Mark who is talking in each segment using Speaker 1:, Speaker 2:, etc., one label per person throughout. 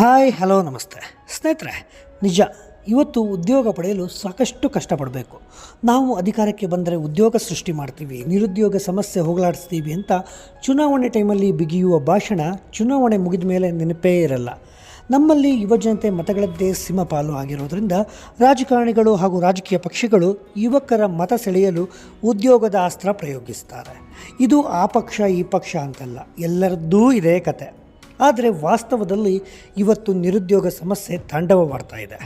Speaker 1: Hi, hello, ನಮಸ್ತೆ. ಸ್ನೇಹಿತರೆ, ನಿಜ, ಇವತ್ತು ಉದ್ಯೋಗ ಪಡೆಯಲು ಸಾಕಷ್ಟು ಕಷ್ಟಪಡಬೇಕು. ನಾವು ಅಧಿಕಾರಕ್ಕೆ ಬಂದರೆ ಉದ್ಯೋಗ ಸೃಷ್ಟಿ ಮಾಡ್ತೀವಿ, ನಿರುದ್ಯೋಗ ಸಮಸ್ಯೆ ಹೋಗಲಾಡಿಸ್ತೀವಿ ಅಂತ ಚುನಾವಣೆ ಟೈಮಲ್ಲಿ ಬಿಗಿಯುವ ಭಾಷಣ ಚುನಾವಣೆ ಮುಗಿದ ಮೇಲೆ ನೆನಪೇ ಇರಲ್ಲ. ನಮ್ಮಲ್ಲಿ ಯುವಜನತೆ ಮತಗಳದ್ದೇ ಸಿಂಹಪಾಲು ಆಗಿರೋದರಿಂದ ರಾಜಕಾರಣಿಗಳು ಹಾಗೂ ರಾಜಕೀಯ ಪಕ್ಷಗಳು ಯುವಕರ ಮತ ಸೆಳೆಯಲು ಉದ್ಯೋಗದ ಅಸ್ತ್ರ ಪ್ರಯೋಗಿಸ್ತಾರೆ. ಇದು ಆ ಪಕ್ಷ, ಈ ಪಕ್ಷ ಅಂತಲ್ಲ, ಎಲ್ಲರದ್ದೂ ಇದೇ ಕತೆ. ಆದರೆ ವಾಸ್ತವದಲ್ಲಿ ಇವತ್ತು ನಿರುದ್ಯೋಗ ಸಮಸ್ಯೆ ತಾಂಡವವಾಡ್ತಾ ಇದೆ.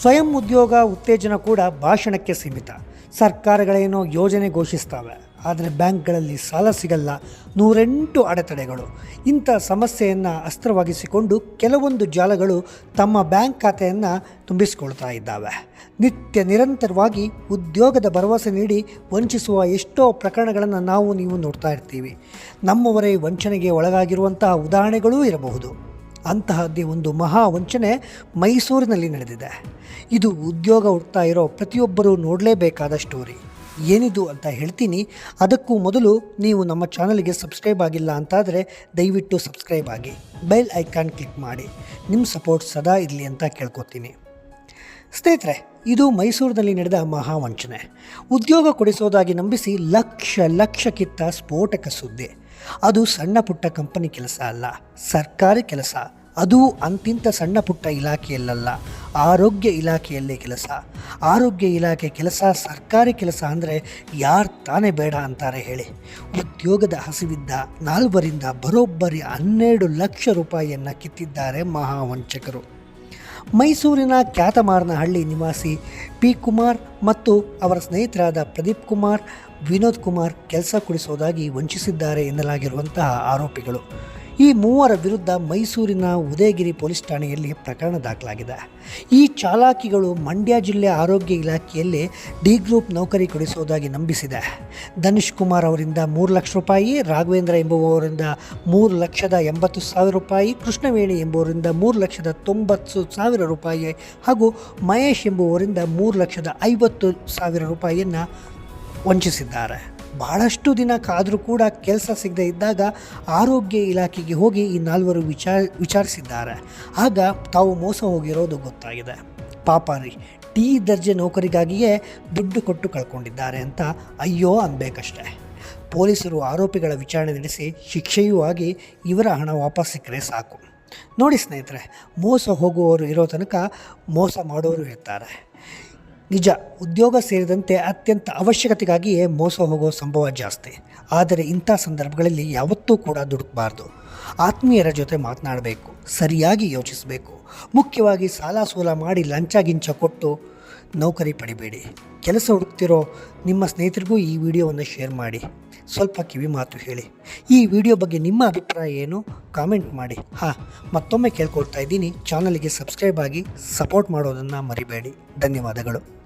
Speaker 1: ಸ್ವಯಂ ಉದ್ಯೋಗ ಉತ್ತೇಜನ ಕೂಡ ಭಾಷಣಕ್ಕೆ ಸೀಮಿತ. ಸರ್ಕಾರಗಳೇನೋ ಯೋಜನೆ ಘೋಷಿಸ್ತವೆ, ಆದರೆ ಬ್ಯಾಂಕ್ಗಳಲ್ಲಿ ಸಾಲ ಸಿಗಲ್ಲ. ನೂರೆಂಟು ಅಡೆತಡೆಗಳು. ಇಂಥ ಸಮಸ್ಯೆಯನ್ನು ಅಸ್ತ್ರವಾಗಿಸಿಕೊಂಡು ಕೆಲವೊಂದು ಜಾಲಗಳು ತಮ್ಮ ಬ್ಯಾಂಕ್ ಖಾತೆಯನ್ನು ತುಂಬಿಸಿಕೊಳ್ತಾ ಇದ್ದಾವೆ. ನಿತ್ಯ ನಿರಂತರವಾಗಿ ಉದ್ಯೋಗದ ಭರವಸೆ ನೀಡಿ ವಂಚಿಸುವ ಎಷ್ಟೋ ಪ್ರಕರಣಗಳನ್ನು ನಾವು ನೀವು ನೋಡ್ತಾ ಇರ್ತೀವಿ. ನಮ್ಮವರೇ ವಂಚನೆಗೆ ಒಳಗಾಗಿರುವಂತಹ ಉದಾಹರಣೆಗಳೂ ಇರಬಹುದು. ಅಂತಹದ್ದೇ ಒಂದು ಮಹಾ ವಂಚನೆ ಮೈಸೂರಿನಲ್ಲಿ ನಡೆದಿದೆ. ಇದು ಉದ್ಯೋಗ ಹುಡ್ತಾ ಇರೋ ಪ್ರತಿಯೊಬ್ಬರೂ ನೋಡಲೇಬೇಕಾದ ಸ್ಟೋರಿ. ಏನಿದು ಅಂತ ಹೇಳ್ತೀನಿ. ಅದಕ್ಕೂ ಮೊದಲು ನೀವು ನಮ್ಮ ಚಾನಲ್ಗೆ ಸಬ್ಸ್ಕ್ರೈಬ್ ಆಗಿಲ್ಲ ಅಂತಾದರೆ ದಯವಿಟ್ಟು ಸಬ್ಸ್ಕ್ರೈಬ್ ಆಗಿ, ಬೆಲ್ ಐಕಾನ್ ಕ್ಲಿಕ್ ಮಾಡಿ. ನಿಮ್ಮ ಸಪೋರ್ಟ್ ಸದಾ ಇರಲಿ ಅಂತ ಕೇಳ್ಕೊತೀನಿ. ಸ್ನೇಹಿತರೆ, ಇದು ಮೈಸೂರಿನಲ್ಲಿ ನಡೆದ ಮಹಾವಂಚನೆ ಉದ್ಯೋಗ ಕೊಡಿಸೋದಾಗಿ ನಂಬಿಸಿ ಲಕ್ಷ ಲಕ್ಷ ಕಿತ್ತ ಸ್ಫೋಟಕ ಸುದ್ದಿ. ಅದು ಸಣ್ಣ ಪುಟ್ಟ ಕಂಪನಿ ಕೆಲಸ ಅಲ್ಲ, ಸರ್ಕಾರಿ ಕೆಲಸ. ಅದು ಅಂತಿಂತ ಸಣ್ಣ ಪುಟ್ಟ ಇಲಾಖೆಯಲ್ಲ ಆರೋಗ್ಯ ಇಲಾಖೆಯಲ್ಲೇ ಕೆಲಸ. ಆರೋಗ್ಯ ಇಲಾಖೆ ಕೆಲಸ, ಸರ್ಕಾರಿ ಕೆಲಸ ಅಂದರೆ ಯಾರು ತಾನೇ ಬೇಡ ಅಂತಾರೆ ಹೇಳಿ. ಉದ್ಯೋಗದ ಹಸಿವಿದ್ದ ನಾಲ್ವರಿಂದ ಬರೋಬ್ಬರಿ ಹನ್ನೆರಡು ಲಕ್ಷ ರೂಪಾಯಿಯನ್ನು ಕಿತ್ತಿದ್ದಾರೆ ಮಹಾವಂಚಕರು. ಮೈಸೂರಿನ ಖ್ಯಾತಮಾರನಹಳ್ಳಿ ನಿವಾಸಿ ಪಿ ಕುಮಾರ್ ಮತ್ತು ಅವರ ಸ್ನೇಹಿತರಾದ ಪ್ರದೀಪ್ ಕುಮಾರ್, ವಿನೋದ್ ಕುಮಾರ್ ಕೆಲಸ ಕೊಡಿಸೋದಾಗಿ ವಂಚಿಸಿದ್ದಾರೆ ಎನ್ನಲಾಗಿರುವಂತಹ ಆರೋಪಿಗಳು. ಈ ಮೂವರ ವಿರುದ್ಧ ಮೈಸೂರಿನ ಉದಯಗಿರಿ ಪೊಲೀಸ್ ಠಾಣೆಯಲ್ಲಿ ಪ್ರಕರಣ ದಾಖಲಾಗಿದೆ. ಈ ಚಾಲಾಕಿಗಳು ಮಂಡ್ಯ ಜಿಲ್ಲೆ ಆರೋಗ್ಯ ಇಲಾಖೆಯಲ್ಲಿ ಡಿ ಗ್ರೂಪ್ ನೌಕರಿ ಕೊಡಿಸೋದಾಗಿ ನಂಬಿಸಿದೆ. ಧನುಷ್ ಕುಮಾರ್ ಅವರಿಂದ ಮೂರು ಲಕ್ಷ ರೂಪಾಯಿ, ರಾಘವೇಂದ್ರ ಎಂಬುವವರಿಂದ ಮೂರು ಲಕ್ಷದ ಎಂಬತ್ತು ಸಾವಿರ ರೂಪಾಯಿ, ಕೃಷ್ಣವೇಣಿ ಎಂಬುವರಿಂದ ಮೂರು ಲಕ್ಷದ ತೊಂಬತ್ತು ಸಾವಿರ ರೂಪಾಯಿ ಹಾಗೂ ಮಹೇಶ್ ಎಂಬುವರಿಂದ ಮೂರು ಲಕ್ಷದ ಐವತ್ತು ಸಾವಿರ ರೂಪಾಯಿಯನ್ನು ವಂಚಿಸಿದ್ದಾರೆ. ಬಹಳಷ್ಟು ದಿನ ಕಾದರೂ ಕೂಡ ಕೆಲಸ ಸಿಗದೆ ಇದ್ದಾಗ ಆರೋಗ್ಯ ಇಲಾಖೆಗೆ ಹೋಗಿ ಈ ನಾಲ್ವರು ವಿಚಾರ ವಿಚಾರಿಸಿದ್ದಾರೆ. ಆಗ ತಾವು ಮೋಸ ಹೋಗಿರೋದು ಗೊತ್ತಾಗಿದೆ. ಪಾಪ ಟಿ ದರ್ಜೆ ನೌಕರಿಗಾಗಿಯೇ ದುಡ್ಡು ಕೊಟ್ಟು ಕಳ್ಕೊಂಡಿದ್ದಾರೆ ಅಂತ ಅಯ್ಯೋ ಅನ್ಬೇಕಷ್ಟೆ ಪೊಲೀಸರು ಆರೋಪಿಗಳ ವಿಚಾರಣೆ ನಡೆಸಿ ಶಿಕ್ಷೆಯೂ ಆಗಿ ಇವರ ಹಣ ವಾಪಸ್ ಸಿಕ್ಕರೆ ಸಾಕು. ನೋಡಿ ಸ್ನೇಹಿತರೆ, ಮೋಸ ಹೋಗುವವರು ಇರೋ ತನಕ ಮೋಸ ಮಾಡೋರು ಇರ್ತಾರೆ. ನಿಜ ಉದ್ಯೋಗ ಸೇರಿದಂತೆ ಅತ್ಯಂತ ಅವಶ್ಯಕತೆಗಾಗಿಯೇ ಮೋಸ ಹೋಗೋ ಸಂಭವ ಜಾಸ್ತಿ. ಆದರೆ ಇಂಥ ಸಂದರ್ಭಗಳಲ್ಲಿ ಯಾವತ್ತೂ ಕೂಡ ದುಡುಕಬಾರ್ದು. ಆತ್ಮೀಯರ ಜೊತೆ ಮಾತನಾಡಬೇಕು, ಸರಿಯಾಗಿ ಯೋಚಿಸಬೇಕು. ಮುಖ್ಯವಾಗಿ ಸಾಲ ಸೋಲ ಮಾಡಿ ಲಂಚ ಗಿಂಚ ಕೊಟ್ಟು ನೌಕರಿ ಪಡಿಬೇಡಿ. ಕೆಲಸ ಹುಡುಕ್ತಿರೋ ನಿಮ್ಮ ಸ್ನೇಹಿತರಿಗೂ ಈ ವಿಡಿಯೋವನ್ನು ಶೇರ್ ಮಾಡಿ. ಸ್ವಲ್ಪ ಕಿವಿ ಮಾತು ಹೇಳಿ. ಈ ವಿಡಿಯೋ ಬಗ್ಗೆ ನಿಮ್ಮ ಅಭಿಪ್ರಾಯ ಏನು? ಕಾಮೆಂಟ್ ಮಾಡಿ. ಹಾಂ, ಮತ್ತೊಮ್ಮೆ ಕೇಳ್ಕೊಳ್ತಾ ಇದ್ದೀನಿ. ಚಾನಲ್ಗೆ ಸಬ್ಸ್ಕ್ರೈಬ್ ಆಗಿ ಸಪೋರ್ಟ್ ಮಾಡೋದನ್ನು ಮರಿಬೇಡಿ. ಧನ್ಯವಾದಗಳು.